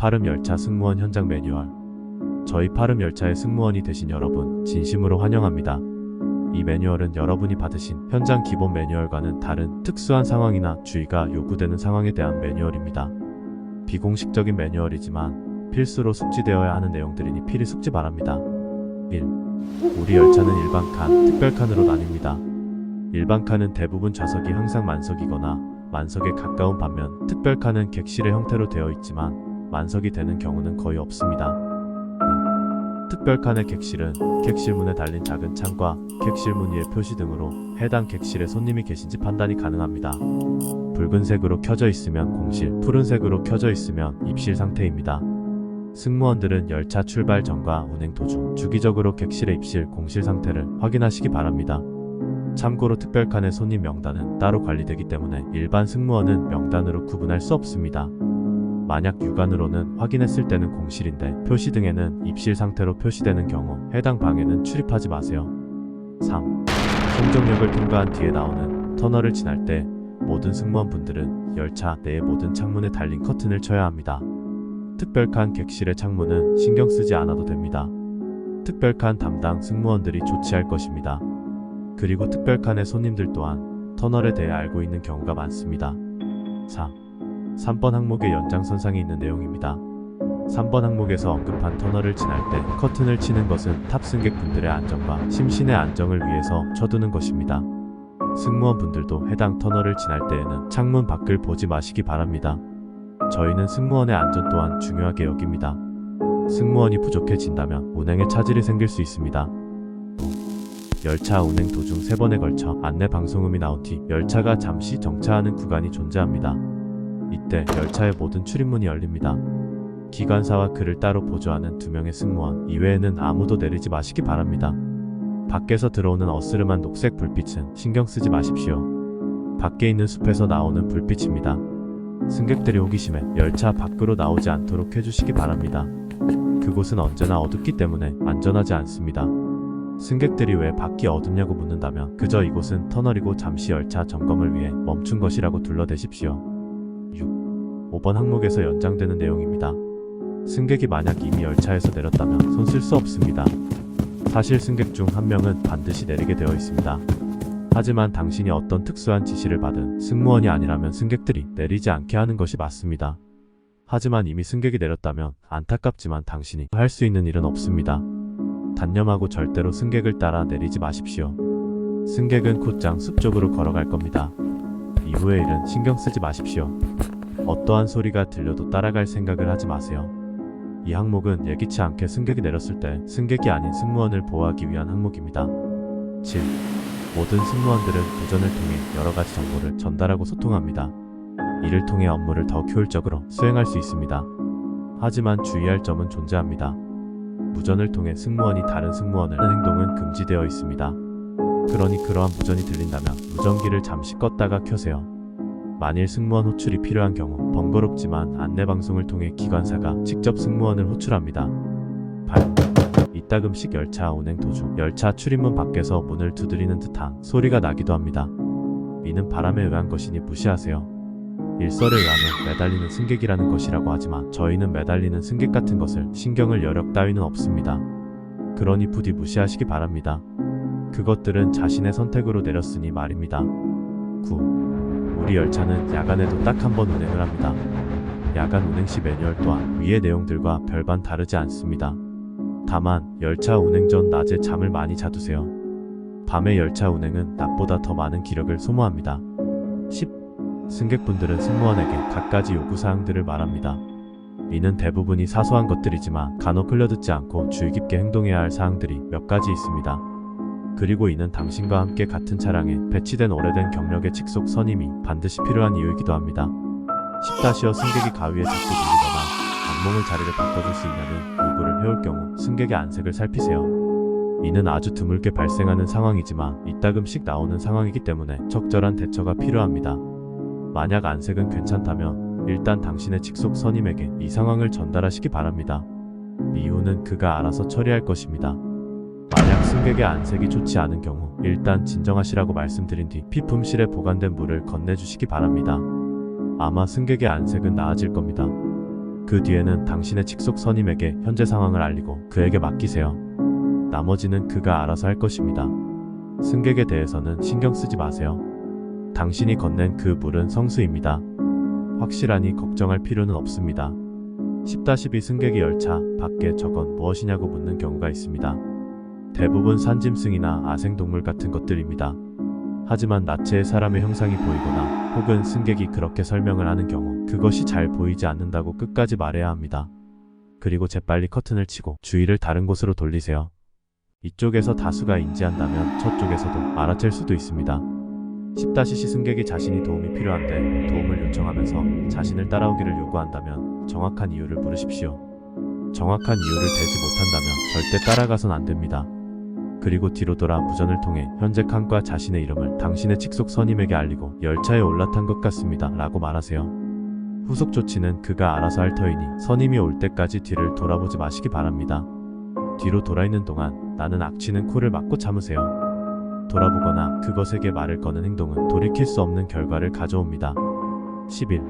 파름 열차 승무원 현장 매뉴얼. 저희 파름 열차의 승무원이 되신 여러분, 진심으로 환영합니다. 이 매뉴얼은 여러분이 받으신 현장 기본 매뉴얼과는 다른 특수한 상황이나 주의가 요구되는 상황에 대한 매뉴얼입니다. 비공식적인 매뉴얼이지만 필수로 숙지되어야 하는 내용들이니 필히 숙지 바랍니다. 1. 우리 열차는 일반 칸, 특별 칸으로 나뉩니다. 일반 칸은 대부분 좌석이 항상 만석이거나 만석에 가까운 반면 특별 칸은 객실의 형태로 되어 있지만 만석이 되는 경우는 거의 없습니다. 특별 칸의 객실은 객실 문에 달린 작은 창과 객실 문 위의 표시 등으로 해당 객실에 손님이 계신지 판단이 가능합니다. 붉은색으로 켜져 있으면 공실, 푸른색으로 켜져 있으면 입실 상태입니다. 승무원들은 열차 출발 전과 운행 도중 주기적으로 객실의 입실, 공실 상태를 확인하시기 바랍니다. 참고로 특별칸의 손님 명단은 따로 관리되기 때문에 일반 승무원은 명단으로 구분할 수 없습니다. 만약 육안으로는 확인했을 때는 공실인데 표시 등에는 입실 상태로 표시되는 경우 해당 방에는 출입하지 마세요. 3. 송정역을 통과한 뒤에 나오는 터널을 지날 때 모든 승무원분들은 열차 내의 모든 창문에 달린 커튼을 쳐야 합니다. 특별칸 객실의 창문은 신경 쓰지 않아도 됩니다. 특별칸 담당 승무원들이 조치할 것입니다. 그리고 특별칸의 손님들 또한 터널에 대해 알고 있는 경우가 많습니다. 4. 3번 항목의 연장선상에 있는 내용입니다. 3번 항목에서 언급한 터널을 지날 때 커튼을 치는 것은 탑승객분들의 안전과 심신의 안정을 위해서 쳐두는 것입니다. 승무원분들도 해당 터널을 지날 때에는 창문 밖을 보지 마시기 바랍니다. 저희는 승무원의 안전 또한 중요하게 여깁니다. 승무원이 부족해진다면 운행에 차질이 생길 수 있습니다. 열차 운행 도중 세 번에 걸쳐 안내 방송음이 나온 뒤 열차가 잠시 정차하는 구간이 존재합니다. 이때 열차의 모든 출입문이 열립니다. 기관사와 그를 따로 보조하는 두 명의 승무원 이외에는 아무도 내리지 마시기 바랍니다. 밖에서 들어오는 어스름한 녹색 불빛은 신경 쓰지 마십시오. 밖에 있는 숲에서 나오는 불빛입니다. 승객들이 호기심에 열차 밖으로 나오지 않도록 해주시기 바랍니다. 그곳은 언제나 어둡기 때문에 안전하지 않습니다. 승객들이 왜 밖이 어둡냐고 묻는다면 그저 이곳은 터널이고 잠시 열차 점검을 위해 멈춘 것이라고 둘러대십시오. 6. 5번 항목에서 연장되는 내용입니다. 승객이 만약 이미 열차에서 내렸다면 손 쓸 수 없습니다. 사실 승객 중 한 명은 반드시 내리게 되어 있습니다. 하지만 당신이 어떤 특수한 지시를 받은 승무원이 아니라면 승객들이 내리지 않게 하는 것이 맞습니다. 하지만 이미 승객이 내렸다면 안타깝지만 당신이 할 수 있는 일은 없습니다. 단념하고 절대로 승객을 따라 내리지 마십시오. 승객은 곧장 숲 쪽으로 걸어갈 겁니다. 이후의 일은 신경 쓰지 마십시오. 어떠한 소리가 들려도 따라갈 생각을 하지 마세요. 이 항목은 예기치 않게 승객이 내렸을 때 승객이 아닌 승무원을 보호하기 위한 항목입니다. 7. 모든 승무원들은 도전을 통해 여러 가지 정보를 전달하고 소통합니다. 이를 통해 업무를 더 효율적으로 수행할 수 있습니다. 하지만 주의할 점은 존재합니다. 무전을 통해 승무원이 다른 승무원을 하는 행동은 금지되어 있습니다. 그러니 그러한 무전이 들린다면 무전기를 잠시 껐다가 켜세요. 만일 승무원 호출이 필요한 경우 번거롭지만 안내 방송을 통해 기관사가 직접 승무원을 호출합니다. 8. 이따금씩 열차 운행 도중 열차 출입문 밖에서 문을 두드리는 듯한 소리가 나기도 합니다. 이는 바람에 의한 것이니 무시하세요. 일설에 의하면 매달리는 승객이라는 것이라고 하지만 저희는 매달리는 승객 같은 것을 신경을 여력 따위는 없습니다. 그러니 부디 무시하시기 바랍니다. 그것들은 자신의 선택으로 내렸으니 말입니다. 9. 우리 열차는 야간에도 딱 한 번 운행을 합니다. 야간 운행 시 매뉴얼 또한 위의 내용들과 별반 다르지 않습니다. 다만 열차 운행 전 낮에 잠을 많이 자두세요. 밤의 열차 운행은 낮보다 더 많은 기력을 소모합니다. 10. 승객분들은 승무원에게 갖가지 요구사항들을 말합니다. 이는 대부분이 사소한 것들이지만 간혹 흘려듣지 않고 주의 깊게 행동해야 할 사항들이 몇 가지 있습니다. 그리고 이는 당신과 함께 같은 차량에 배치된 오래된 경력의 직속 선임이 반드시 필요한 이유이기도 합니다. 10-여 승객이 가위에 자꾸 밀리거나 악몽을 자리를 바꿔줄 수 있냐는 요구를 해올 경우 승객의 안색을 살피세요. 이는 아주 드물게 발생하는 상황이지만 이따금씩 나오는 상황이기 때문에 적절한 대처가 필요합니다. 만약 안색은 괜찮다면 일단 당신의 직속 선임에게 이 상황을 전달하시기 바랍니다. 이유는 그가 알아서 처리할 것입니다. 만약 승객의 안색이 좋지 않은 경우 일단 진정하시라고 말씀드린 뒤 피품실에 보관된 물을 건네주시기 바랍니다. 아마 승객의 안색은 나아질 겁니다. 그 뒤에는 당신의 직속 선임에게 현재 상황을 알리고 그에게 맡기세요. 나머지는 그가 알아서 할 것입니다. 승객에 대해서는 신경 쓰지 마세요. 당신이 건넨 그 물은 성수입니다. 확실하니 걱정할 필요는 없습니다. 10-12 승객이 열차 밖에 저건 무엇이냐고 묻는 경우가 있습니다. 대부분 산짐승이나 아생동물 같은 것들입니다. 하지만 나체의 사람의 형상이 보이거나 혹은 승객이 그렇게 설명을 하는 경우 그것이 잘 보이지 않는다고 끝까지 말해야 합니다. 그리고 재빨리 커튼을 치고 주의를 다른 곳으로 돌리세요. 이쪽에서 다수가 인지한다면 저쪽에서도 알아챌 수도 있습니다. 10-10 승객이 자신이 도움이 필요한데 도움을 요청하면서 자신을 따라오기를 요구한다면 정확한 이유를 물으십시오. 정확한 이유를 대지 못한다면 절대 따라가선 안 됩니다. 그리고 뒤로 돌아 무전을 통해 현재 칸과 자신의 이름을 당신의 직속 선임에게 알리고 열차에 올라탄 것 같습니다. 라고 말하세요. 후속 조치는 그가 알아서 할 터이니 선임이 올 때까지 뒤를 돌아보지 마시기 바랍니다. 뒤로 돌아 있는 동안 나는 악취는 코를 막고 참으세요. 돌아보거나 그것에게 말을 거는 행동은 돌이킬 수 없는 결과를 가져옵니다. 11.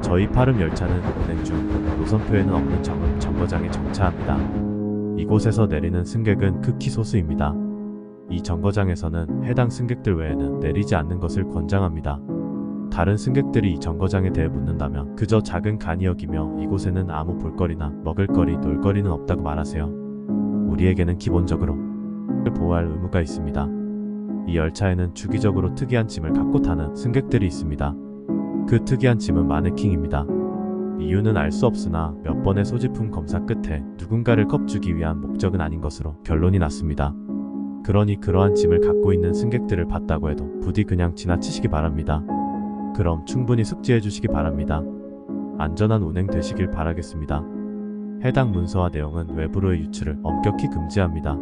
저희 파름 열차는 운행 중 노선표에는 없는 정읍 정거장에 정차합니다. 이곳에서 내리는 승객은 극히 소수입니다. 이 정거장에서는 해당 승객들 외에는 내리지 않는 것을 권장합니다. 다른 승객들이 이 정거장에 대해 묻는다면 그저 작은 간이 여기며 이곳에는 아무 볼거리나 먹을거리, 놀거리는 없다고 말하세요. 우리에게는 기본적으로 보호할 의무가 있습니다. 이 열차에는 주기적으로 특이한 짐을 갖고 타는 승객들이 있습니다. 그 특이한 짐은 마네킹입니다. 이유는 알 수 없으나 몇 번의 소지품 검사 끝에 누군가를 겁주기 위한 목적은 아닌 것으로 결론이 났습니다. 그러니 그러한 짐을 갖고 있는 승객들을 봤다고 해도 부디 그냥 지나치시기 바랍니다. 그럼 충분히 숙지해 주시기 바랍니다. 안전한 운행 되시길 바라겠습니다. 해당 문서와 내용은 외부로의 유출을 엄격히 금지합니다.